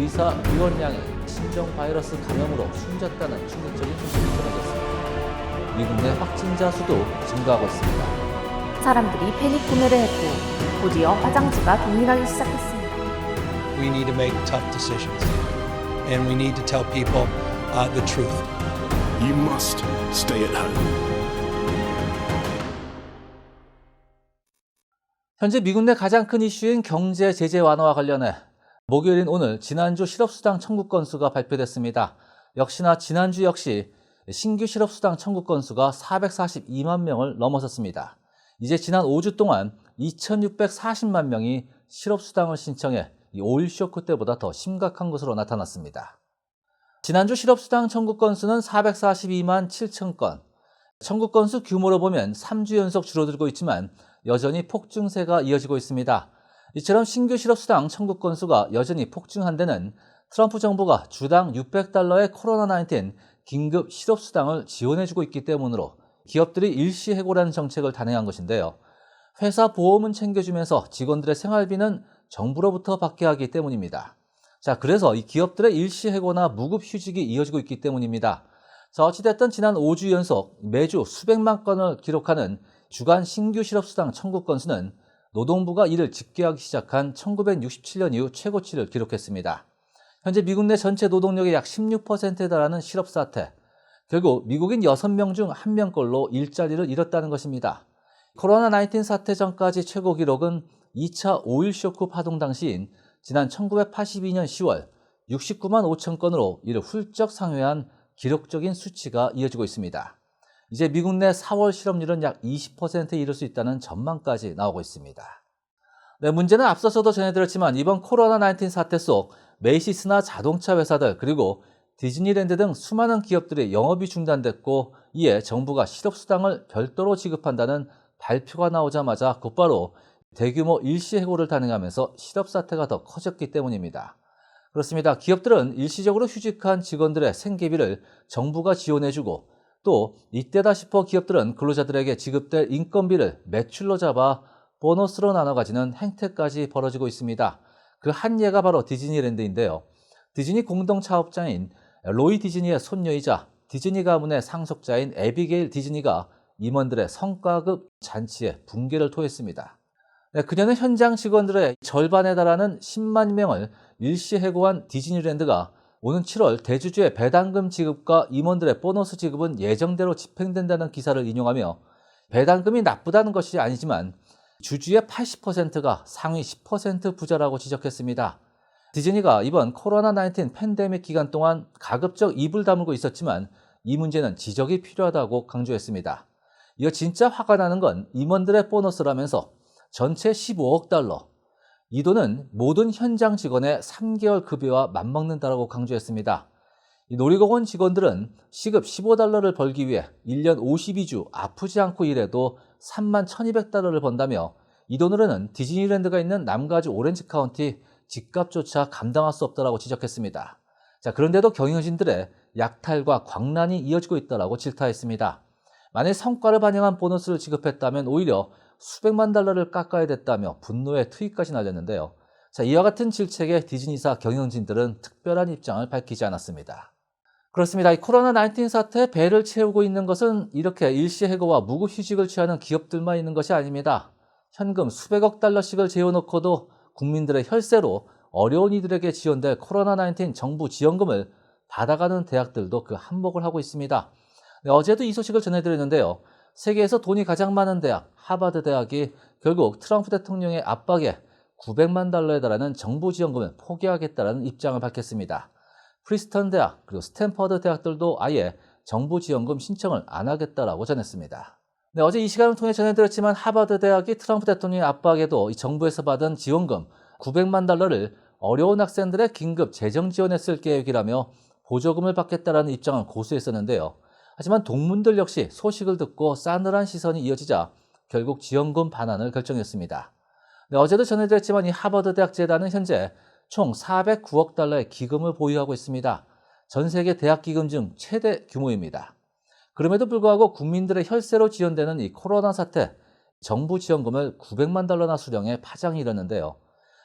의사 위원량이 신종 바이러스 감염으로 숨졌다는 충격적인 소식이 전해졌습니다. 미국 내 확진자 수도 증가하고 있습니다. 사람들이 패닉 구매를 했고 곧이어 화장지가 동일하기 시작했습니다. we need to make tough decisions. And we need to tell people uh, the truth. You must stay at home. 현재 미국 내 가장 큰 이슈인 경제 제재 완화와 관련해 목요일인 오늘 지난주 실업수당 청구 건수가 발표됐습니다. 역시나 지난주 역시 신규 실업수당 청구 건수가 442만 명을 넘어섰습니다. 이제 지난 5주 동안 2,640만 명이 실업수당을 신청해 이 오일 쇼크 때보다 더 심각한 것으로 나타났습니다. 지난주 실업수당 청구 건수는 442만 7천 건. 청구 건수 규모로 보면 3주 연속 줄어들고 있지만 여전히 폭증세가 이어지고 있습니다. 이처럼 신규 실업수당 청구 건수가 여전히 폭증한 데는 트럼프 정부가 주당 600달러의 코로나19 긴급 실업수당을 지원해주고 있기 때문으로 기업들이 일시 해고라는 정책을 단행한 것인데요. 회사 보험은 챙겨주면서 직원들의 생활비는 정부로부터 받게 하기 때문입니다. 자, 그래서 이 기업들의 일시 해고나 무급 휴직이 이어지고 있기 때문입니다. 자, 어찌됐든 지난 5주 연속 매주 수백만 건을 기록하는 주간 신규 실업수당 청구 건수는 노동부가 이를 집계하기 시작한 1967년 이후 최고치를 기록했습니다. 현재 미국 내 전체 노동력의 약 16%에 달하는 실업 사태. 결국 미국인 6명 중 1명꼴로 일자리를 잃었다는 것입니다. 코로나19 사태 전까지 최고 기록은 2차 오일 쇼크 파동 당시인 지난 1982년 10월 69만 5천 건으로 이를 훌쩍 상회한 기록적인 수치가 이어지고 있습니다. 이제 미국 내 4월 실업률은 약 20%에 이를 수 있다는 전망까지 나오고 있습니다. 네, 문제는 앞서서도 전해드렸지만 이번 코로나19 사태 속 메이시스나 자동차 회사들 그리고 디즈니랜드 등 수많은 기업들의 영업이 중단됐고 이에 정부가 실업수당을 별도로 지급한다는 발표가 나오자마자 곧바로 대규모 일시 해고를 단행하면서 실업 사태가 더 커졌기 때문입니다. 그렇습니다. 기업들은 일시적으로 휴직한 직원들의 생계비를 정부가 지원해주고 또 이때다 싶어 기업들은 근로자들에게 지급될 인건비를 매출로 잡아 보너스로 나눠 가지는 행태까지 벌어지고 있습니다. 그 한 예가 바로 디즈니랜드인데요. 디즈니 공동 차업자인 로이 디즈니의 손녀이자 디즈니 가문의 상속자인 에비게일 디즈니가 임원들의 성과급 잔치에 붕괴를 토했습니다. 네, 그녀는 현장 직원들의 절반에 달하는 10만 명을 일시 해고한 디즈니랜드가 오는 7월 대주주의 배당금 지급과 임원들의 보너스 지급은 예정대로 집행된다는 기사를 인용하며 배당금이 나쁘다는 것이 아니지만 주주의 80%가 상위 10% 부자라고 지적했습니다. 디즈니가 이번 코로나19 팬데믹 기간 동안 가급적 입을 다물고 있었지만 이 문제는 지적이 필요하다고 강조했습니다. 이어 진짜 화가 나는 건 임원들의 보너스라면서 전체 15억 달러. 이 돈은 모든 현장 직원의 3개월 급여와 맞먹는다라고 강조했습니다. 놀이공원 직원들은 시급 15달러를 벌기 위해 1년 52주 아프지 않고 일해도 3만 1200달러를 번다며 이 돈으로는 디즈니랜드가 있는 남가주 오렌지 카운티 집값조차 감당할 수 없다라고 지적했습니다. 자, 그런데도 경영진들의 약탈과 광란이 이어지고 있다라고 질타했습니다. 만약 성과를 반영한 보너스를 지급했다면 오히려 수백만 달러를 깎아야 됐다며 분노의 투입까지 날렸는데요. 자, 이와 같은 질책에 디즈니사 경영진들은 특별한 입장을 밝히지 않았습니다. 그렇습니다. 이 코로나19 사태에 배를 채우고 있는 것은 이렇게 일시 해고와 무급 휴직을 취하는 기업들만 있는 것이 아닙니다. 현금 수백억 달러씩을 재워놓고도 국민들의 혈세로 어려운 이들에게 지원될 코로나19 정부 지원금을 받아가는 대학들도 그 한몫을 하고 있습니다. 네, 어제도 이 소식을 전해드렸는데요. 세계에서 돈이 가장 많은 대학, 하버드 대학이 결국 트럼프 대통령의 압박에 900만 달러에 달하는 정부 지원금을 포기하겠다는 입장을 밝혔습니다. 프리스턴 대학 그리고 스탠퍼드 대학들도 아예 정부 지원금 신청을 안 하겠다라고 전했습니다. 네, 어제 이 시간을 통해 전해드렸지만 하버드 대학이 트럼프 대통령의 압박에도 이 정부에서 받은 지원금 900만 달러를 어려운 학생들의 긴급 재정 지원에 쓸 계획이라며 보조금을 받겠다라는 입장을 고수했었는데요. 하지만 동문들 역시 소식을 듣고 싸늘한 시선이 이어지자 결국 지원금 반환을 결정했습니다. 네, 어제도 전해드렸지만 이 하버드 대학 재단은 현재 총 409억 달러의 기금을 보유하고 있습니다. 전 세계 대학 기금 중 최대 규모입니다. 그럼에도 불구하고 국민들의 혈세로 지원되는 이 코로나 사태, 정부 지원금을 900만 달러나 수령해 파장이 일었는데요.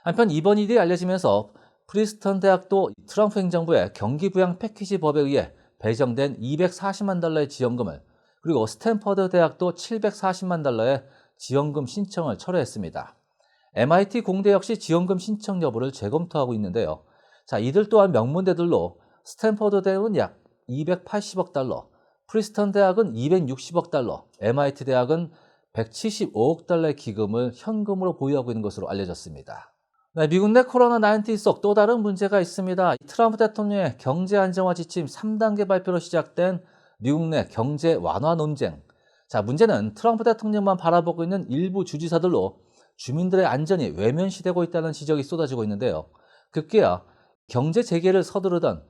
한편 이번 일이 알려지면서 프리스턴 대학도 트럼프 행정부의 경기 부양 패키지 법에 의해 배정된 240만 달러의 지원금을 그리고 스탠퍼드 대학도 740만 달러의 지원금 신청을 철회했습니다. MIT 공대 역시 지원금 신청 여부를 재검토하고 있는데요. 자, 이들 또한 명문대들로 스탠퍼드 대학은 약 280억 달러, 프리스턴 대학은 260억 달러, MIT 대학은 175억 달러의 기금을 현금으로 보유하고 있는 것으로 알려졌습니다. 네, 미국 내 코로나 19 속 또 다른 문제가 있습니다. 트럼프 대통령의 경제 안정화 지침 3단계 발표로 시작된 미국 내 경제 완화 논쟁. 자, 문제는 트럼프 대통령만 바라보고 있는 일부 주지사들로 주민들의 안전이 외면시되고 있다는 지적이 쏟아지고 있는데요. 급기야 경제 재개를 서두르던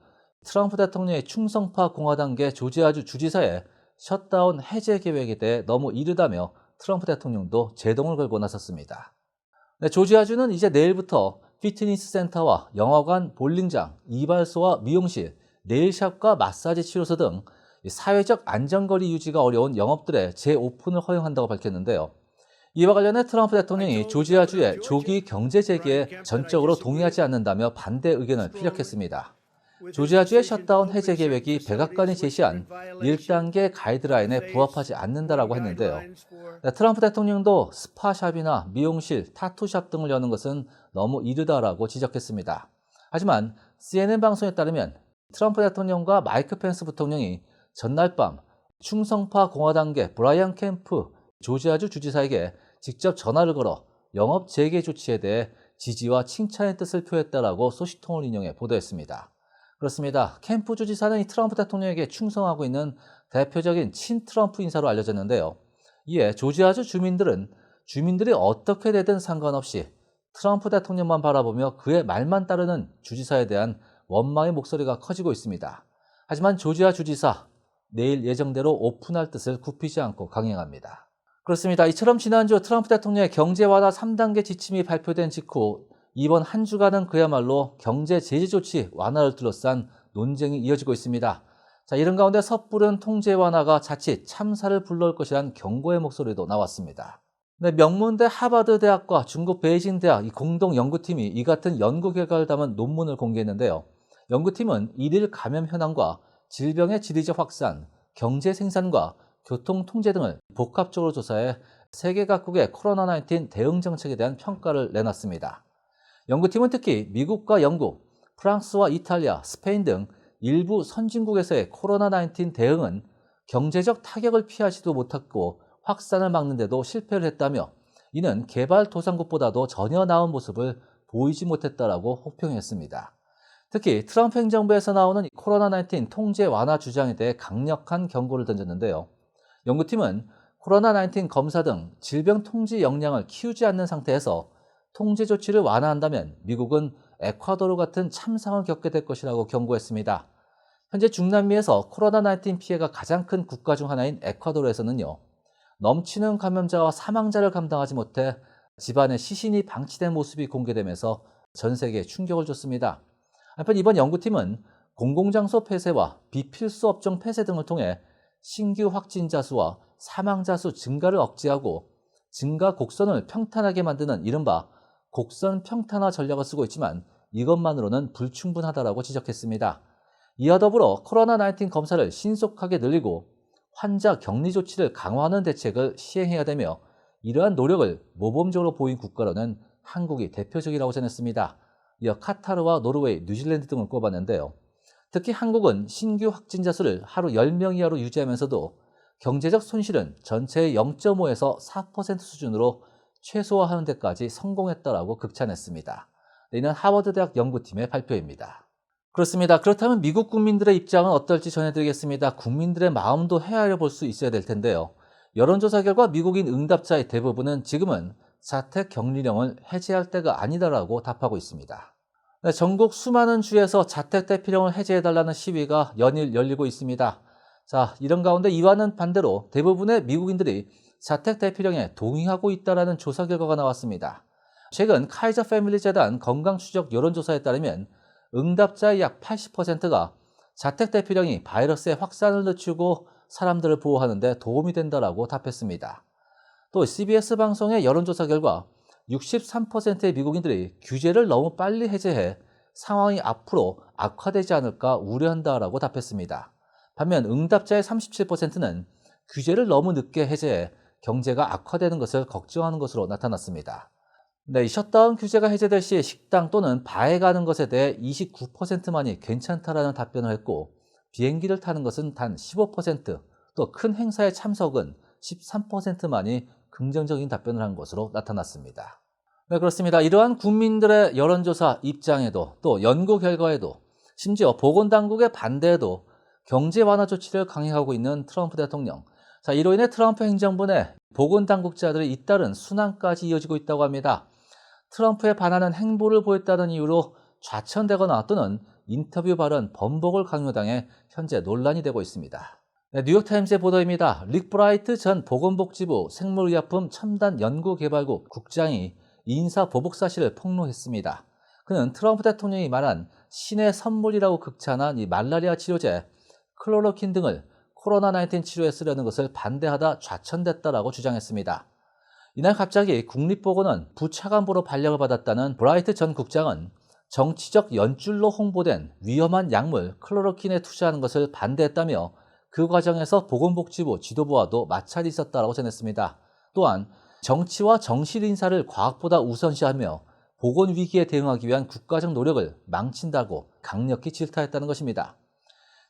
트럼프 대통령의 충성파 공화당계 조지아주 주지사의 셧다운 해제 계획에 대해 너무 이르다며 트럼프 대통령도 제동을 걸고 나섰습니다. 네, 조지아주는 이제 내일부터 피트니스 센터와 영화관, 볼링장, 이발소와 미용실, 네일샵과 마사지 치료소 등 사회적 안전거리 유지가 어려운 영업들의 재오픈을 허용한다고 밝혔는데요. 이와 관련해 트럼프 대통령이 조지아주의 조기 경제 재개에 전적으로 동의하지 않는다며 반대 의견을 피력했습니다. 조지아주의 셧다운 해제 계획이 백악관이 제시한 1단계 가이드라인에 부합하지 않는다라고 했는데요. 네, 트럼프 대통령도 스파샵이나 미용실, 타투샵 등을 여는 것은 너무 이르다라고 지적했습니다. 하지만 CNN 방송에 따르면 트럼프 대통령과 마이크 펜스 부통령이 전날 밤 충성파 공화당계 브라이언 캠프 조지아주 주지사에게 직접 전화를 걸어 영업 재개 조치에 대해 지지와 칭찬의 뜻을 표했다라고 소식통을 인용해 보도했습니다. 그렇습니다. 캠프 주지사는 이 트럼프 대통령에게 충성하고 있는 대표적인 친 트럼프 인사로 알려졌는데요. 이에 조지아주 주민들은 주민들이 어떻게 되든 상관없이 트럼프 대통령만 바라보며 그의 말만 따르는 주지사에 대한 원망의 목소리가 커지고 있습니다. 하지만 조지아 주지사 내일 예정대로 오픈할 뜻을 굽히지 않고 강행합니다. 그렇습니다. 이처럼 지난주 트럼프 대통령의 경제 완화 3단계 지침이 발표된 직후 이번 한 주간은 그야말로 경제 제재 조치 완화를 둘러싼 논쟁이 이어지고 있습니다. 자, 이런 가운데 섣부른 통제 완화가 자칫 참사를 불러올 것이란 경고의 목소리도 나왔습니다. 네, 명문대 하버드 대학과 중국 베이징 대학 이 공동 연구팀이 이 같은 연구 결과를 담은 논문을 공개했는데요. 연구팀은 일일 감염 현황과 질병의 지리적 확산, 경제 생산과 교통 통제 등을 복합적으로 조사해 세계 각국의 코로나19 대응 정책에 대한 평가를 내놨습니다. 연구팀은 특히 미국과 영국, 프랑스와 이탈리아, 스페인 등 일부 선진국에서의 코로나19 대응은 경제적 타격을 피하지도 못했고 확산을 막는데도 실패를 했다며 이는 개발도상국보다도 전혀 나은 모습을 보이지 못했다라고 호평했습니다. 특히 트럼프 행정부에서 나오는 코로나19 통제 완화 주장에 대해 강력한 경고를 던졌는데요. 연구팀은 코로나19 검사 등 질병 통제 역량을 키우지 않는 상태에서 통제 조치를 완화한다면 미국은 에콰도르 같은 참상을 겪게 될 것이라고 경고했습니다. 현재 중남미에서 코로나19 피해가 가장 큰 국가 중 하나인 에콰도르에서는요, 넘치는 감염자와 사망자를 감당하지 못해 집안에 시신이 방치된 모습이 공개되면서 전 세계에 충격을 줬습니다. 한편 이번 연구팀은 공공장소 폐쇄와 비필수 업종 폐쇄 등을 통해 신규 확진자 수와 사망자 수 증가를 억제하고 증가 곡선을 평탄하게 만드는 이른바 곡선 평탄화 전략을 쓰고 있지만 이것만으로는 불충분하다라고 지적했습니다. 이와 더불어 코로나19 검사를 신속하게 늘리고 환자 격리 조치를 강화하는 대책을 시행해야 되며 이러한 노력을 모범적으로 보인 국가로는 한국이 대표적이라고 전했습니다. 이어 카타르와 노르웨이, 뉴질랜드 등을 꼽았는데요. 특히 한국은 신규 확진자 수를 하루 10명 이하로 유지하면서도 경제적 손실은 전체의 0.5에서 4% 수준으로 최소화하는 데까지 성공했다라고 극찬했습니다. 이는 하버드 대학 연구팀의 발표입니다. 그렇습니다. 그렇다면 미국 국민들의 입장은 어떨지 전해드리겠습니다. 국민들의 마음도 헤아려 볼 수 있어야 될 텐데요. 여론조사 결과 미국인 응답자의 대부분은 지금은 자택 격리령을 해제할 때가 아니다라고 답하고 있습니다. 네, 전국 수많은 주에서 자택 대피령을 해제해달라는 시위가 연일 열리고 있습니다. 자, 이런 가운데 이와는 반대로 대부분의 미국인들이 자택 대피령에 동의하고 있다라는 조사 결과가 나왔습니다. 최근 카이저 패밀리 재단 건강 추적 여론조사에 따르면 응답자의 약 80%가 자택 대피령이 바이러스의 확산을 늦추고 사람들을 보호하는데 도움이 된다라고 답했습니다. 또 CBS 방송의 여론조사 결과 63%의 미국인들이 규제를 너무 빨리 해제해 상황이 앞으로 악화되지 않을까 우려한다라고 답했습니다. 반면 응답자의 37%는 규제를 너무 늦게 해제해 경제가 악화되는 것을 걱정하는 것으로 나타났습니다. 네, 이 셧다운 규제가 해제될 시 식당 또는 바에 가는 것에 대해 29%만이 괜찮다라는 답변을 했고 비행기를 타는 것은 단 15%, 또 큰 행사에 참석은 13%만이 긍정적인 답변을 한 것으로 나타났습니다. 네, 그렇습니다. 이러한 국민들의 여론조사 입장에도 또 연구 결과에도 심지어 보건당국의 반대에도 경제 완화 조치를 강행하고 있는 트럼프 대통령. 자, 이로 인해 트럼프 행정부 내 보건당국자들의 잇따른 순환까지 이어지고 있다고 합니다. 트럼프에 반하는 행보를 보였다는 이유로 좌천되거나 또는 인터뷰 발언 번복을 강요당해 현재 논란이 되고 있습니다. 네, 뉴욕타임즈의 보도입니다. 릭 브라이트 전 보건복지부 생물의약품 첨단 연구개발국 국장이 인사 보복 사실을 폭로했습니다. 그는 트럼프 대통령이 말한 신의 선물이라고 극찬한 이 말라리아 치료제 클로로킨 등을 코로나19 치료에 쓰려는 것을 반대하다 좌천됐다라고 주장했습니다. 이날 갑자기 국립보건원 부차관보로 발령을 받았다는 브라이트 전 국장은 정치적 연줄로 홍보된 위험한 약물 클로로킨에 투자하는 것을 반대했다며 그 과정에서 보건복지부 지도부와도 마찰이 있었다고 전했습니다. 또한 정치와 정실 인사를 과학보다 우선시하며 보건 위기에 대응하기 위한 국가적 노력을 망친다고 강력히 질타했다는 것입니다.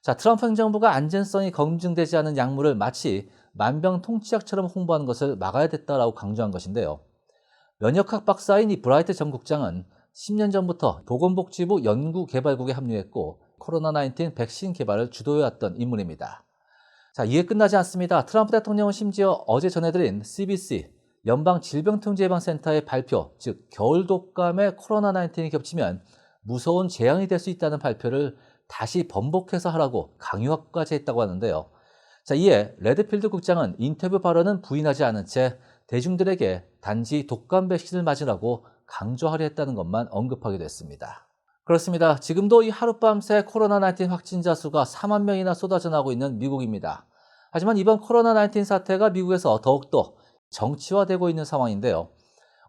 자, 트럼프 행정부가 안전성이 검증되지 않은 약물을 마치 만병통치약처럼 홍보하는 것을 막아야 됐다라고 강조한 것인데요. 면역학 박사인 이 브라이트 전 국장은 10년 전부터 보건복지부 연구개발국에 합류했고 코로나19 백신 개발을 주도해왔던 인물입니다. 자, 이에 끝나지 않습니다. 트럼프 대통령은 심지어 어제 전해드린 CBC 연방질병통제예방센터의 발표, 즉 겨울 독감에 코로나19이 겹치면 무서운 재앙이 될 수 있다는 발표를 다시 번복해서 하라고 강요까지 했다고 하는데요. 자, 이에 레드필드 국장은 인터뷰 발언은 부인하지 않은 채 대중들에게 단지 독감 백신을 맞으라고 강조하려 했다는 것만 언급하기도 했습니다. 그렇습니다. 지금도 이 하룻밤새 코로나19 확진자 수가 4만 명이나 쏟아져 나오고 있는 미국입니다. 하지만 이번 코로나19 사태가 미국에서 더욱더 정치화되고 있는 상황인데요.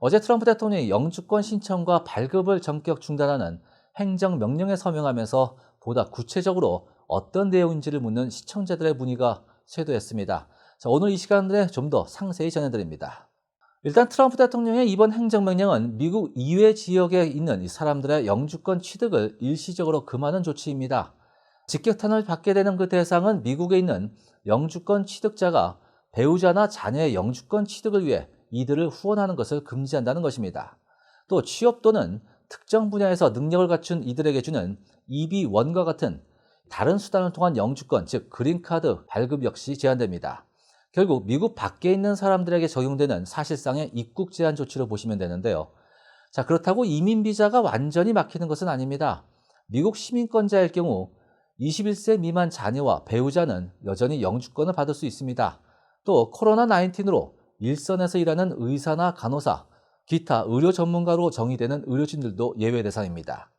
어제 트럼프 대통령이 영주권 신청과 발급을 전격 중단하는 행정명령에 서명하면서 보다 구체적으로 어떤 내용인지를 묻는 시청자들의 문의가 쇄도했습니다. 자, 오늘 이 시간에 좀 더 상세히 전해드립니다. 일단 트럼프 대통령의 이번 행정명령은 미국 이외 지역에 있는 이 사람들의 영주권 취득을 일시적으로 금하는 조치입니다. 직격탄을 받게 되는 그 대상은 미국에 있는 영주권 취득자가 배우자나 자녀의 영주권 취득을 위해 이들을 후원하는 것을 금지한다는 것입니다. 또 취업 또는 특정 분야에서 능력을 갖춘 이들에게 주는 EB1과 같은 다른 수단을 통한 영주권, 즉 그린카드 발급 역시 제한됩니다. 결국 미국 밖에 있는 사람들에게 적용되는 사실상의 입국 제한 조치로 보시면 되는데요. 자, 그렇다고 이민 비자가 완전히 막히는 것은 아닙니다. 미국 시민권자일 경우 21세 미만 자녀와 배우자는 여전히 영주권을 받을 수 있습니다. 또 코로나19으로 일선에서 일하는 의사나 간호사, 기타 의료 전문가로 정의되는 의료진들도 예외 대상입니다.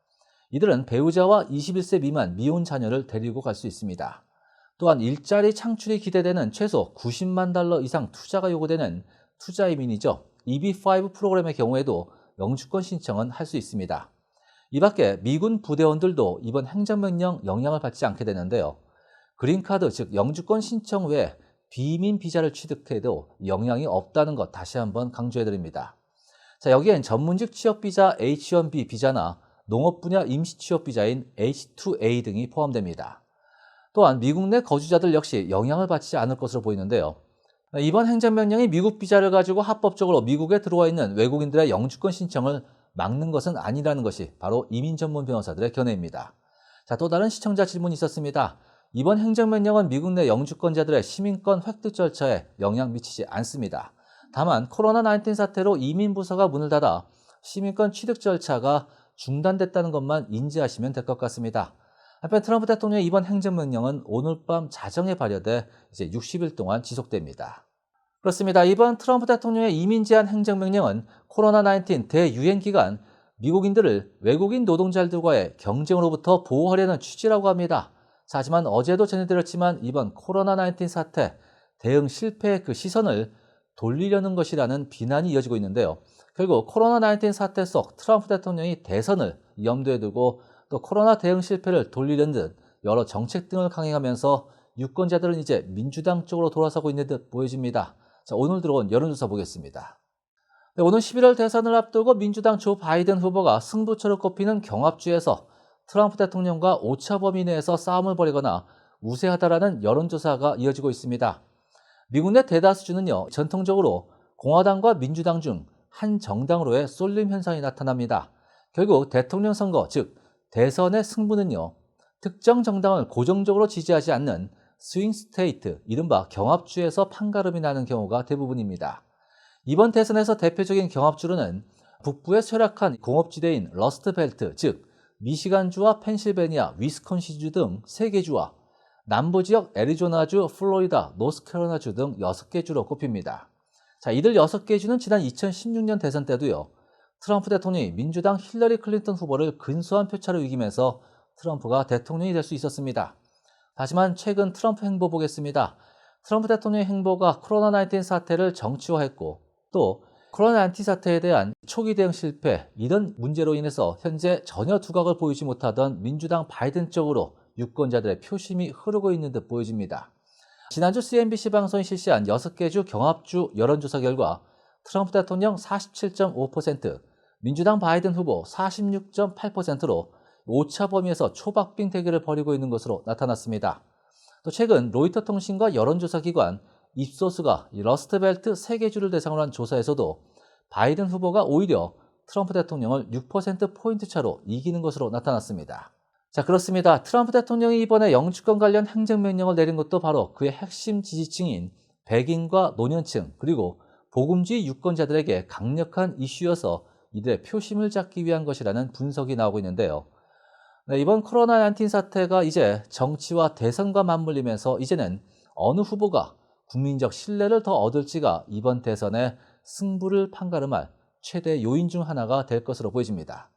이들은 배우자와 21세 미만 미혼 자녀를 데리고 갈 수 있습니다. 또한 일자리 창출이 기대되는 최소 90만 달러 이상 투자가 요구되는 투자 이민이죠. EB5 프로그램의 경우에도 영주권 신청은 할 수 있습니다. 이 밖에 미군 부대원들도 이번 행정명령 영향을 받지 않게 되는데요. 그린카드, 즉 영주권 신청 외에 비민 비자를 취득해도 영향이 없다는 것 다시 한번 강조해 드립니다. 자, 여기엔 전문직 취업 비자 H1B 비자나 농업 분야 임시 취업 비자인 H2A 등이 포함됩니다. 또한 미국 내 거주자들 역시 영향을 받지 않을 것으로 보이는데요. 이번 행정명령이 미국 비자를 가지고 합법적으로 미국에 들어와 있는 외국인들의 영주권 신청을 막는 것은 아니라는 것이 바로 이민 전문 변호사들의 견해입니다. 자, 또 다른 시청자 질문이 있었습니다. 이번 행정명령은 미국 내 영주권자들의 시민권 획득 절차에 영향 미치지 않습니다. 다만 코로나19 사태로 이민 부서가 문을 닫아 시민권 취득 절차가 중단됐다는 것만 인지하시면 될 것 같습니다. 한편 트럼프 대통령의 이번 행정명령은 오늘 밤 자정에 발효돼 이제 60일 동안 지속됩니다. 그렇습니다. 이번 트럼프 대통령의 이민 제한 행정명령은 코로나19 대유행 기간 미국인들을 외국인 노동자들과의 경쟁으로부터 보호하려는 취지라고 합니다. 자, 하지만 어제도 전해드렸지만 이번 코로나19 사태 대응 실패의 그 시선을 돌리려는 것이라는 비난이 이어지고 있는데요. 결국 코로나19 사태 속 트럼프 대통령이 대선을 염두에 두고 또 코로나 대응 실패를 돌리는 듯 여러 정책 등을 강행하면서 유권자들은 이제 민주당 쪽으로 돌아서고 있는 듯 보여집니다. 자, 오늘 들어온 여론조사 보겠습니다. 네, 오늘 11월 대선을 앞두고 민주당 조 바이든 후보가 승부처를 꼽히는 경합주에서 트럼프 대통령과 오차 범위 내에서 싸움을 벌이거나 우세하다라는 여론조사가 이어지고 있습니다. 미국 내 대다수주는요, 전통적으로 공화당과 민주당 중 한 정당으로의 쏠림 현상이 나타납니다. 결국 대통령 선거, 즉 대선의 승부는요, 특정 정당을 고정적으로 지지하지 않는 스윙 스테이트, 이른바 경합주에서 판가름이 나는 경우가 대부분입니다. 이번 대선에서 대표적인 경합주로는 북부에 쇠락한 공업지대인 러스트벨트, 즉 미시간주와 펜실베니아, 위스콘신주 등 3개 주와 남부 지역 애리조나주, 플로리다, 노스캐로라나주 등 6개 주로 꼽힙니다. 자, 이들 6개 주는 지난 2016년 대선 때도요. 트럼프 대통령이 민주당 힐러리 클린턴 후보를 근소한 표차로 이기면서 트럼프가 대통령이 될 수 있었습니다. 하지만 최근 트럼프 행보 보겠습니다. 트럼프 대통령의 행보가 코로나19 사태를 정치화했고 또 코로나19 사태에 대한 초기 대응 실패 이런 문제로 인해서 현재 전혀 두각을 보이지 못하던 민주당 바이든 쪽으로 유권자들의 표심이 흐르고 있는 듯 보여집니다. 지난주 CNBC 방송이 실시한 6개 주 경합주 여론조사 결과 트럼프 대통령 47.5%, 민주당 바이든 후보 46.8%로 오차 범위에서 초박빙 대결을 벌이고 있는 것으로 나타났습니다. 또 최근 로이터 통신과 여론조사 기관 입소수가 러스트벨트 3개 주를 대상으로 한 조사에서도 바이든 후보가 오히려 트럼프 대통령을 6%포인트 차로 이기는 것으로 나타났습니다. 자, 그렇습니다. 트럼프 대통령이 이번에 영주권 관련 행정명령을 내린 것도 바로 그의 핵심 지지층인 백인과 노년층, 그리고 복음주의 유권자들에게 강력한 이슈여서 이들의 표심을 잡기 위한 것이라는 분석이 나오고 있는데요. 네, 이번 코로나19 사태가 이제 정치와 대선과 맞물리면서 이제는 어느 후보가 국민적 신뢰를 더 얻을지가 이번 대선의 승부를 판가름할 최대 요인 중 하나가 될 것으로 보여집니다.